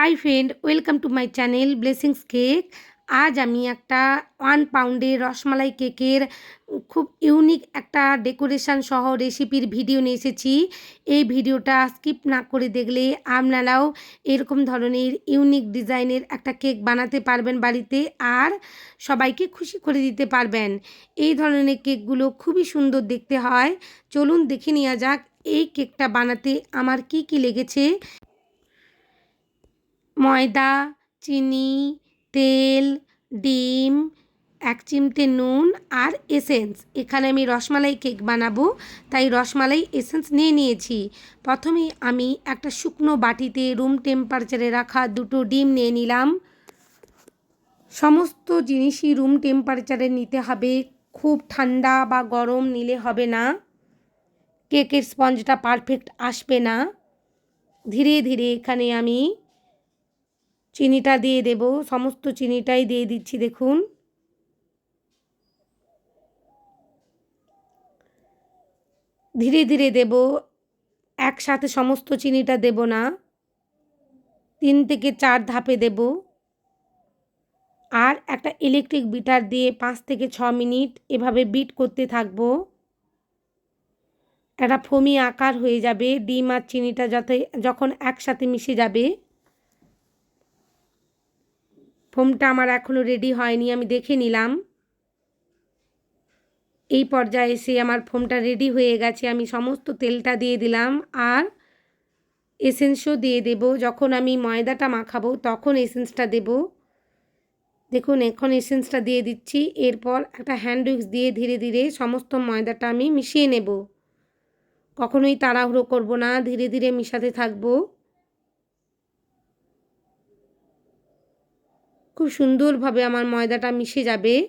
Hi friend welcome to my channel blessings cake আজ আমি একটা ওয়ান পাউন্ডের রসমালাই কেকের খুব ইউনিক একটা ডেকোরেশন সহ রেসিপির ভিডিও নিয়ে এসেছি। এই ভিডিওটা স্কিপ না করে দেখলে আপনারাও এরকম ধরনের ইউনিক ডিজাইনের একটা কেক বানাতে পারবেন বাড়িতে আর সবাইকে খুশি করে দিতে পারবেন। এই ধরনের কেকগুলো খুবই সুন্দর দেখতে হয়। চলুন দেখে নেওয়া যাক এই কেকটা বানাতে আমার কি কি লেগেছে। ময়দা, চিনি, তেল, ডিম, এক চিমটে নুন আর এসেন্স। এখানে আমি রসমালাই কেক বানাবো, তাই রসমালাই এসেন্স নিয়ে নিয়েছি। প্রথমে আমি একটা শুকনো বাটিতে রুম টেম্পারেচারে রাখা দুটো ডিম নিয়ে নিলাম। সমস্ত জিনিসই রুম টেম্পারেচারে নিতে হবে। খুব ঠান্ডা বা গরম নিলে হবে না। কেকের স্পঞ্জটা পারফেক্ট আসবে না। ধীরে ধীরে এখানে আমি চিনিটা দিয়ে দেব, সমস্ত চিনিটাই দিয়ে দিচ্ছি, দেখুন। ধীরে ধীরে দেব, একসাথে সমস্ত চিনিটা দেব না। তিন থেকে চার ধাপে দেব। আর একটা ইলেকট্রিক বিটার দিয়ে পাঁচ থেকে ছ মিনিট এভাবে বিট করতে থাকব। একটা ফমি আকার হয়ে যাবে, ডিম আর চিনিটা যাতে, যখন একসাথে মিশে যাবে। ফোমটা আমার এখনও রেডি হয়নি, আমি দেখে নিলাম। এই পর্যায়ে এসে আমার ফোমটা রেডি হয়ে গেছে, আমি সমস্ত তেলটা দিয়ে দিলাম আর এসেন্সও দিয়ে দেব। যখন আমি ময়দাটা মাখাবো, তখন এসেন্সটা দেব। দেখুন, এখন এসেন্সটা দিয়ে দিচ্ছি। এরপর একটা হ্যান্ড উইক্স দিয়ে ধীরে ধীরে সমস্ত ময়দাটা আমি মিশিয়ে নেব। কখনোই তাড়াহুড়ো করব না, ধীরে ধীরে মিশাতে থাকব। খুব সুন্দরভাবে আমার ময়দাটা মিশে যাবে।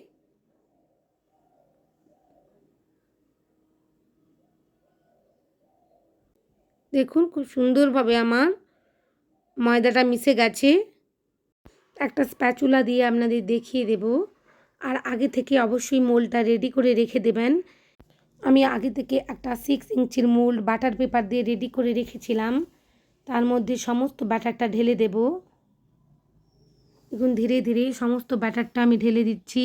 দেখুন, খুব সুন্দরভাবে আমার ময়দাটা মিশে গেছে। একটা স্প্যাচুলা দিয়ে আপনাদের দেখিয়ে দেব। আর আগে থেকে অবশ্যই মোলটা রেডি করে রেখে দেবেন। আমি আগে থেকে একটা সিক্স ইঞ্চির মোল্ড বাটার পেপার দিয়ে রেডি করে রেখেছিলাম। তার মধ্যে সমস্ত ব্যাটারটা ঢেলে দেব। দেখুন ধীরে ধীরে সমস্ত ব্যাটারটা আমি ঢেলে দিচ্ছি।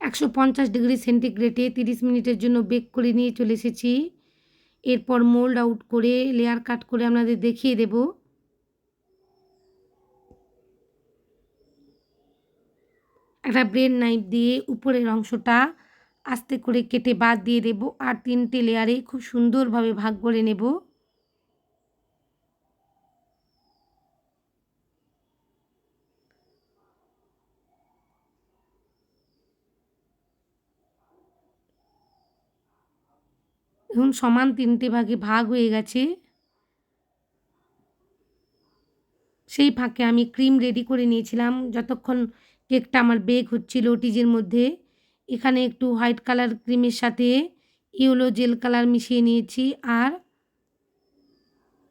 একশো পঞ্চাশ ডিগ্রি সেন্টিগ্রেডে তিরিশ মিনিটের জন্য বেক করে নিয়ে চলে এসেছি। এরপর মোল্ড আউট করে লেয়ার কাট করে আপনাদের দেখিয়ে দেবো। একটা ব্রেড নাইফ দিয়ে উপরের অংশটা আস্তে করে কেটে বাদ দিয়ে দেব। আর তিনটে লেয়ারে খুব সুন্দরভাবে ভাগ করে নেব। এখন সমান তিনটে ভাগে ভাগ হয়ে গেছে। সেই ফাঁকে আমি ক্রিম রেডি করে নিয়েছিলাম। যতক্ষণ কেকটা আমার বেক হচ্ছিল টিজের মধ্যে। এখানে একটু হোয়াইট কালার ক্রিমের সাথে ইউলো জেল কালার মিশিয়ে নিয়েছি আর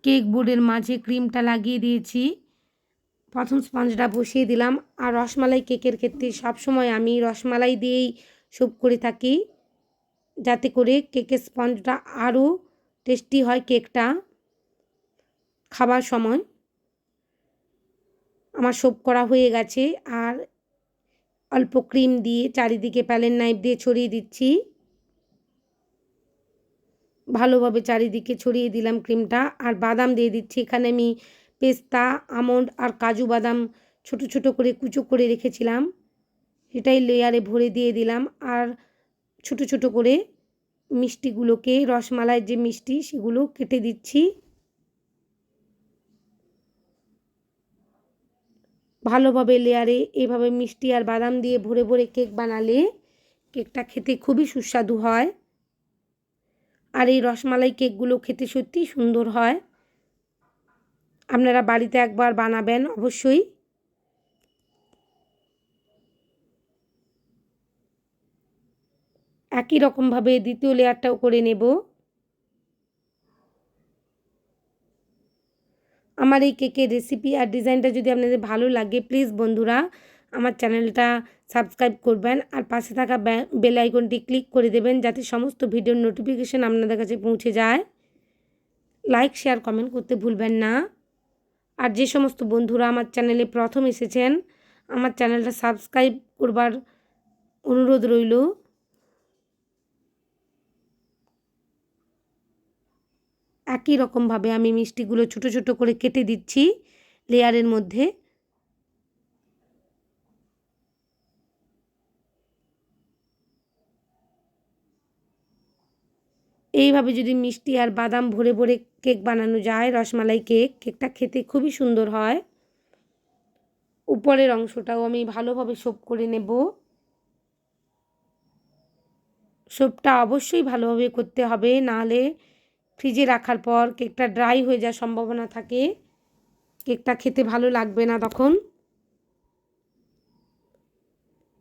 কেক বোর্ডের মাঝে ক্রিমটা লাগিয়ে দিয়েছি। প্রথম স্পঞ্জটা বসিয়ে দিলাম। আর রসমালাই কেকের ক্ষেত্রে সবসময় আমি রসমালাই দিয়েই সুপ করে থাকি। যাতে করে কেকের স্পঞ্জটা আরও টেস্টি হয় কেকটা খাবার সময়। আমার সোপ করা হয়ে গেছে আর অল্প ক্রিম দিয়ে চারিদিকে প্যালেন নাইফ দিয়ে ছড়িয়ে দিচ্ছি। ভালোভাবে চারিদিকে ছড়িয়ে দিলাম ক্রিমটা আর বাদাম দিয়ে দিচ্ছি। এখানে আমি পেস্তা, আমন্ড আর কাজু বাদাম ছোট ছোট করে কুচো করে রেখেছিলাম। সেটাই লেয়ারে ভরে দিয়ে দিলাম আর ছোট ছোট করে মিষ্টিগুলোকে রসমালাইয়ের যে মিষ্টি সেগুলো কেটে দিচ্ছি। ভালোভাবে লেয়ারে এভাবে মিষ্টি আর বাদাম দিয়ে ভরে ভরে কেক বানালে কেকটা খেতে খুবই সুস্বাদু হয়। আর এই রসমালাই কেকগুলো খেতে সত্যিই সুন্দর হয়। আপনারা বাড়িতে একবার বানাবেন অবশ্যই। একই রকমভাবে দ্বিতীয় লেয়ারটাও করে নেব। আমার এই কেকের রেসিপি আর ডিজাইনটা যদি আপনাদের ভালো লাগে প্লিজ বন্ধুরা, আমার চ্যানেলটা সাবস্ক্রাইব করবেন আর পাশে থাকা বেল আইকনটি ক্লিক করে দেবেন যাতে সমস্ত ভিডিওর নোটিফিকেশান আপনাদের কাছে পৌঁছে যায়। লাইক শেয়ার কমেন্ট করতে ভুলবেন না। আর যে সমস্ত বন্ধুরা আমার চ্যানেলে প্রথম এসেছেন, আমার চ্যানেলটা সাবস্ক্রাইব করবার অনুরোধ রইল। একই রকমভাবে আমি মিষ্টিগুলো ছোট ছোট করে কেটে দিচ্ছি লেয়ারের মধ্যে। এইভাবে যদি মিষ্টি আর বাদাম ভরে ভরে কেক বানানো যায়, রসমালাই কেক, কেকটা খেতে খুবই সুন্দর হয়। উপরের অংশটাও আমি ভালোভাবে সোপ করে নেব। সোপটা অবশ্যই ভালোভাবে করতে হবে, নাহলে ফ্রিজে রাখার পর কেকটা ড্রাই হয়ে যাওয়ার সম্ভাবনা থাকে। কেকটা খেতে ভালো লাগবে না তখন।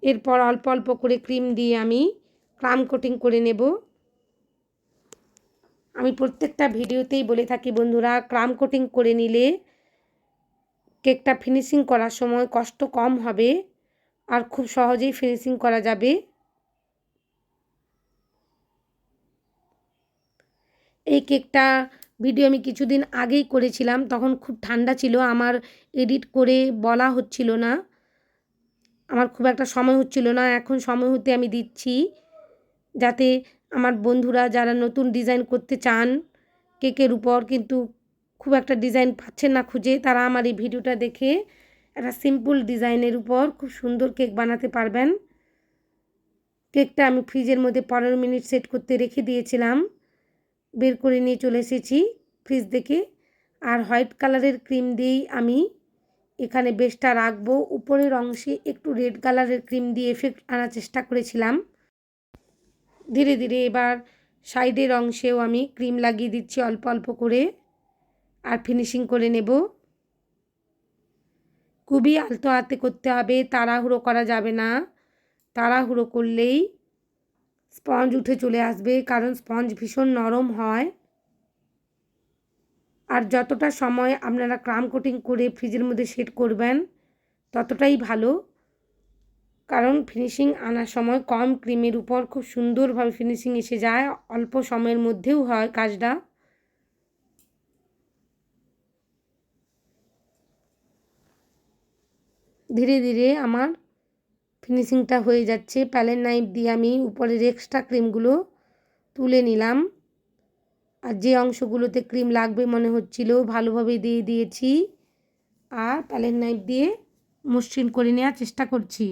এরপর অল্প অল্প করে ক্রিম দিয়ে আমি ক্রাম কোটিং করে নেব। আমি প্রত্যেকটা ভিডিওতেই বলে থাকি বন্ধুরা, ক্রাম কোটিং করে নিলে কেকটা ফিনিশিং করার সময় কষ্ট কম হবে আর খুব সহজেই ফিনিশিং করা যাবে। এই কেকটা ভিডিও আমি কিছুদিন আগেই করেছিলাম, তখন খুব ঠান্ডা ছিল, আমার এডিট করে বলা হচ্ছিল না। আমার খুব একটা সময় হচ্ছিল না, এখন সময় হতে আমি দিচ্ছি যাতে আমার বন্ধুরা যারা নতুন ডিজাইন করতে চান কেকের উপর, কিন্তু খুব একটা ডিজাইন পাচ্ছেন না খুঁজে, তারা আমার এই ভিডিওটা দেখে একটা সিম্পল ডিজাইনের উপর খুব সুন্দর কেক বানাতে পারবেন। কেকটা আমি ফ্রিজের মধ্যে পনেরো মিনিট সেট করতে রেখে দিয়েছিলাম। বের করে নিয়ে চলে এসেছি ফ্রিজ দেখে আর হোয়াইট কালারের ক্রিম দিয়েই আমি এখানে বেশটা রাখব। উপরের অংশে একটু রেড কালারের ক্রিম দিয়ে এফেক্ট আনার চেষ্টা করেছিলাম। ধীরে ধীরে এবার সাইডের অংশেও আমি ক্রিম লাগিয়ে দিচ্ছি অল্প অল্প করে। আর ফিনিশিং করে নেব। খুবই আলতো হাতে করতে হবে, তাড়াহুড়ো করা যাবে না। তাড়াহুড়ো করলেই স্পঞ্জ উঠে চলে আসবে, কারণ স্পঞ্জ ভীষণ নরম হয়। আর যতটা সময় আপনারা ক্রাম কোটিং করে ফ্রিজের মধ্যে সেট করবেন, ততটাই ভালো। কারণ ফিনিশিং আনার সময় কম ক্রিমের উপর খুব সুন্দরভাবে ফিনিশিং এসে যায়, অল্প সময়ের মধ্যেও হয় কাজটা। ধীরে ধীরে আমার ফিনিশিংটা হয়ে যাচ্ছে। প্যালেন নাইফ দিয়ে আমি উপরের এক্সট্রা ক্রিমগুলো তুলে নিলাম। আর যে অংশগুলোতে ক্রিম লাগবে মনে হচ্ছিল ভালোভাবে দিয়ে দিয়েছি। আর প্যালেন নাইফ দিয়ে মসৃণ করে নেওয়ার চেষ্টা করছি।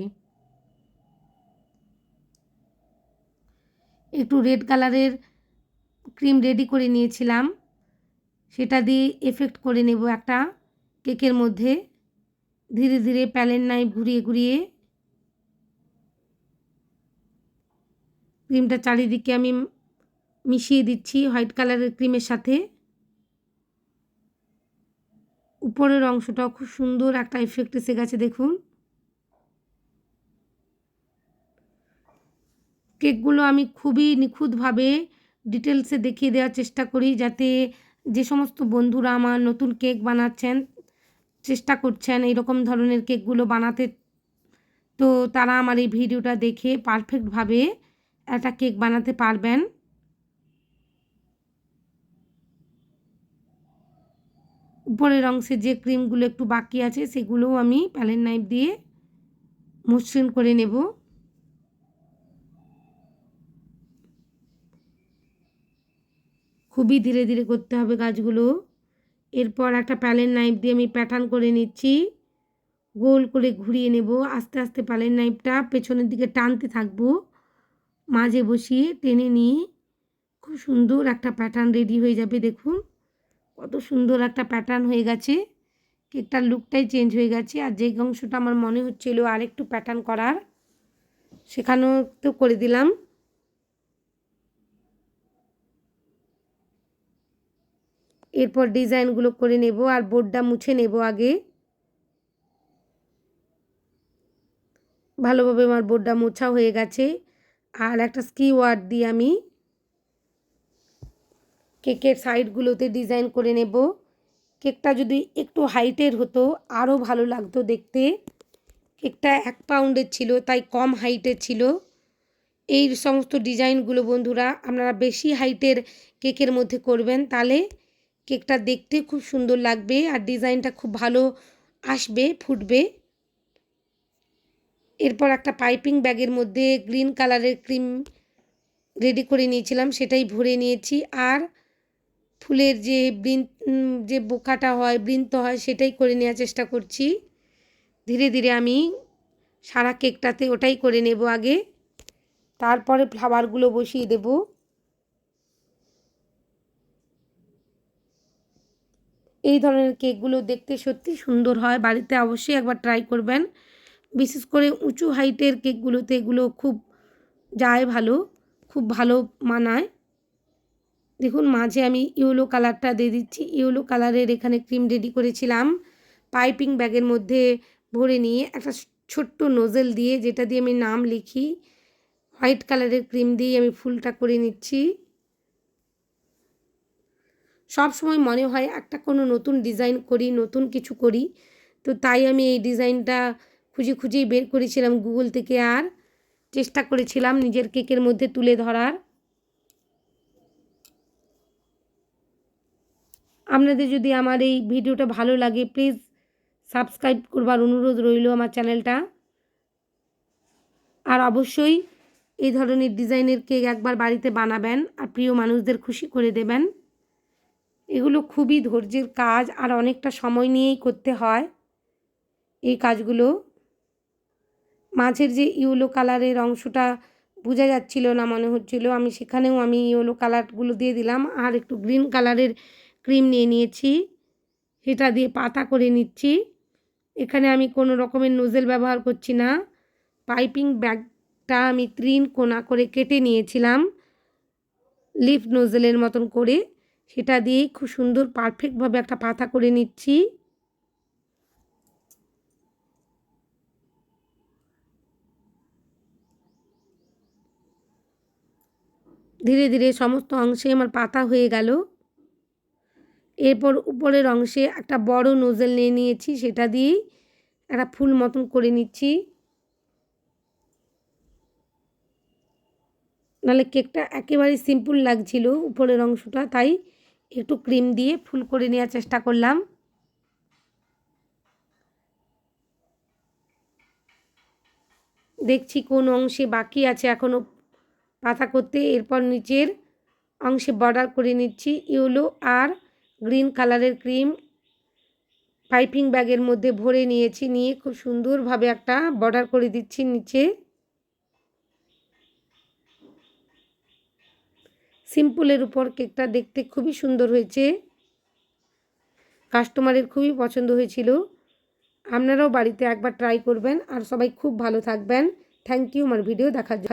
একটু রেড কালারের ক্রিম রেডি করে নিয়েছিলাম। সেটা দিয়ে এফেক্ট করে নেব একটা কেকের মধ্যে। ধীরে ধীরে প্যালেন নাইফ ঘুরিয়ে ঘুরিয়ে ক্রিমটা চারিদিকে আমি মিশিয়ে দিচ্ছি হোয়াইট কালারের ক্রিমের সাথে। উপরের অংশটাও খুব সুন্দর একটা এফেক্ট এসে গেছে, দেখুন। কেকগুলো আমি খুবই নিখুঁতভাবে ডিটেলসে দেখিয়ে দেওয়ার চেষ্টা করি, যাতে যে সমস্ত বন্ধুরা আমার নতুন কেক বানাচ্ছেন, চেষ্টা করছেন এইরকম ধরনের কেকগুলো বানাতে। তো তারা আমার এই ভিডিওটা দেখে পারফেক্টভাবে একটা কেক বানাতে পারবেন। উপরের অংশে যে ক্রিমগুলো একটু বাকি আছে, সেগুলোও আমি প্যালেন নাইফ দিয়ে মসৃণ করে নেব। খুবই ধীরে ধীরে করতে হবে গাছগুলো এরপর একটা প্যালেন নাইফ দিয়ে আমি প্যাটার্ন করে নিচ্ছি। গোল করে ঘুরিয়ে নেব। আস্তে আস্তে প্যালেন নাইফটা পেছনের দিকে টানতে থাকব। মাঝে বসিয়ে টেনে নিয়ে খুব সুন্দর একটা প্যাটার্ন রেডি হয়ে যাবে, দেখুন। কত সুন্দর একটা প্যাটার্ন হয়ে গেছে। কেকটার লুকটাই চেঞ্জ হয়ে গেছে। আর যে অংশটা আমার মনে হচ্ছিল আরেকটু প্যাটার্ন করার, সেখানেও তো করে দিলাম। এরপর ডিজাইনগুলো করে নেব আর বোর্ডটা মুছে নেব আগে। ভালোভাবে আমার বোর্ডটা মোছা হয়ে গেছে। আর একটা স্কি ওয়ার্ড দিয়ে আমি কেকের সাইডগুলোতে ডিজাইন করে নেব। কেকটা যদি একটু হাইটের হতো আরও ভালো লাগতো দেখতে। কেকটা এক পাউন্ডের ছিল, তাই কম হাইটের ছিল। এই সমস্ত ডিজাইনগুলো বন্ধুরা, আপনারা বেশি হাইটের কেকের মধ্যে করবেন, তাহলে কেকটা দেখতে খুব সুন্দর লাগবে আর ডিজাইনটা খুব ভালো আসবে, ফুটবে। এরপর একটা পাইপিং ব্যাগের মধ্যে গ্রিন কালারের ক্রিম রেডি করে নিয়েছিলাম, সেটাই ভরে নিয়েছি। আর ফুলের যে বৃন যে বোকাটা হয়, বৃন্ত হয়, সেটাই করে নেওয়ার চেষ্টা করছি। ধীরে ধীরে আমি সারা কেকটাতে ওটাই করে নেব আগে। তারপরে ফ্লাওয়ারগুলো বসিয়ে দেব। এই ধরনের কেকগুলো দেখতে সত্যি সুন্দর হয়, বাড়িতে অবশ্যই একবার ট্রাই করবেন। বিশেষ করে উঁচু হাইটের কেকগুলোতে এগুলো খুব যায় ভালো, খুব ভালো মানায়। দেখুন, মাঝে আমি ইয়েলো কালারটা দিয়ে দিচ্ছি। ইয়েলো কালারের এখানে ক্রিম রেডি করেছিলাম। পাইপিং ব্যাগের মধ্যে ভরে নিয়ে একটা ছোট্ট নোজেল দিয়ে, যেটা দিয়ে আমি নাম লিখি হোয়াইট কালারের ক্রিম দিয়ে আমি ফুলটা করে নিচ্ছি। সব সময় মনে হয় একটা কোনো নতুন ডিজাইন করি, নতুন কিছু করি। তো তাই আমি এই ডিজাইনটা খুঁজে খুঁজেই বের করেছিলাম গুগল থেকে আর চেষ্টা করেছিলাম নিজের কেকের মধ্যে তুলে ধরার। আপনাদের যদি আমার এই ভিডিওটা ভালো লাগে প্লিজ সাবস্ক্রাইব করবার অনুরোধ রইল আমার চ্যানেলটা। আর অবশ্যই এই ধরনের ডিজাইনের কেক একবার বাড়িতে বানাবেন আর প্রিয় মানুষদের খুশি করে দেবেন। এগুলো খুবই ধৈর্যের কাজ আর অনেকটা সময় নিয়েই করতে হয়। এই কাজগুলো মাঝের যে ইয়েলো কালারের অংশটা বোঝা যাচ্ছিল না মনে হচ্ছিল, আমি সেখানেও আমি ইয়েলো কালারগুলো দিয়ে দিলাম আর একটু গ্রিন কালারের ক্রিম নিয়ে নিয়েছি। সেটা দিয়ে পাতা করে নিচ্ছি। এখানে আমি কোনো রকমের নোজেল ব্যবহার করছি না। পাইপিং ব্যাগটা আমি ত্রিন কোনা করে কেটে নিয়েছিলাম, লিফ নোজেলের মতন করে। সেটা দিয়েই খুব সুন্দর পারফেক্টভাবে একটা পাতা করে নিচ্ছি। ধীরে ধীরে সমস্ত অংশে আমার পাতা হয়ে গেল। এরপর উপরের অংশে একটা বড় নোজেল নিয়ে নিয়েছি, সেটা দিয়েই একটা ফুল মতন করে নিচ্ছি। নাহলে কেকটা একেবারে সিম্পল লাগছিল উপরের অংশটা, তাই একটু ক্রিম দিয়ে ফুল করে নেওয়ার চেষ্টা করলাম। দেখছি কোন অংশে বাকি আছে এখনও পাতা করতে এরপর নিচের অংশে বর্ডার করে নিচ্ছি ইয়েলো আর গ্রিন কালারের ক্রিম পাইপিং ব্যাগের মধ্যে ভরে নিয়েছি, নিয়ে খুব সুন্দরভাবে একটা বর্ডার করে দিচ্ছি নিচে। সিম্পলের উপর কেকটা দেখতে খুবই সুন্দর হয়েছে। কাস্টমারের খুবই পছন্দ হয়েছিল। আপনারাও বাড়িতে একবার ট্রাই করবেন। আর সবাই খুব ভালো থাকবেন। থ্যাংক ইউ আমার ভিডিও দেখার জন্য।